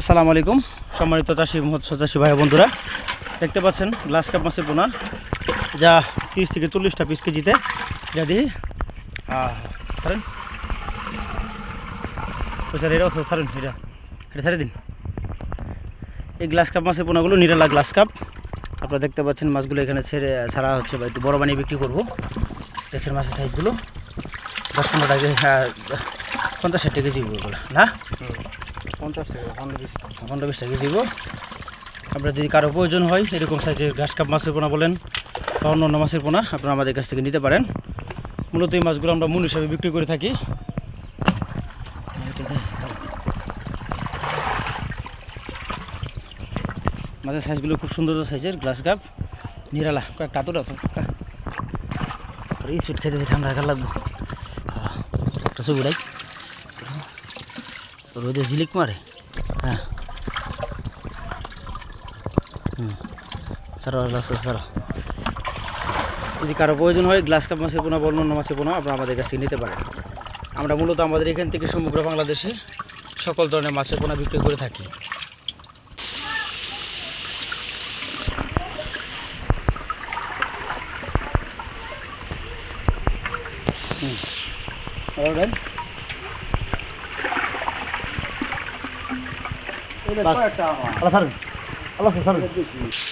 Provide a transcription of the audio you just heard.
আসসালামু আলাইকুম। সম্মানিত চাষি চাষি ভাই বন্ধুরা দেখতে পাচ্ছেন গ্লাস কাপ মাছের পোনা যা তিরিশ থেকে চল্লিশটা পিস কেজিতে। যা দিয়ে এটা এটা ছেড়ে দিন। এই গ্লাস কাপ মাছের পোনাগুলো নিরালা গ্লাস কাপ। আপনারা দেখতে পাচ্ছেন মাছগুলো এখানে ছেড়ে ছাড়া হচ্ছে বা একটু বড় বানিয়ে বিক্রি করব। দেখছেন মাছের সাইজগুলো। দশ পনেরো টাকা হ্যাঁ, পঞ্চাশ ষাট টাকা কেজি না? পঞ্চাশ বিশ টাকা। দিব। আপনার যদি কারও প্রয়োজন হয়, এরকম সাইজের ঘাস কাপ, মাছের পোনা বলেন বা অন্য অন্য মাছের পোনা, আপনারা আমাদের কাছ থেকে নিতে পারেন। মূলত এই মাছগুলো আমরা মূল হিসাবে বিক্রি করে থাকি। মাছের সাইজগুলো খুব সুন্দর সাইজের গ্লাস কাপ নিরালা কয়েকটা আতর আছে। এই সুইট খেতে ঠান্ডা লাগবো। একটা রোদে ঝিলিক মারে? হ্যাঁ। হুম। যদি কারও প্রয়োজন হয়, গ্লাস কাপ মাছের পোনা বা অন্য মাছের পোনা, আপনারা আমাদের কাছে নিতে পারেন। আমরা মূলত আমাদের এখান থেকে সমগ্র বাংলাদেশে সকল ধরনের মাছের পোনা বিক্রি করে থাকি। হুম আবার দেন। এটা বাস। কয়েকটা আমার আল্লাহ ছাড়ুন। আল্লাহ দেখি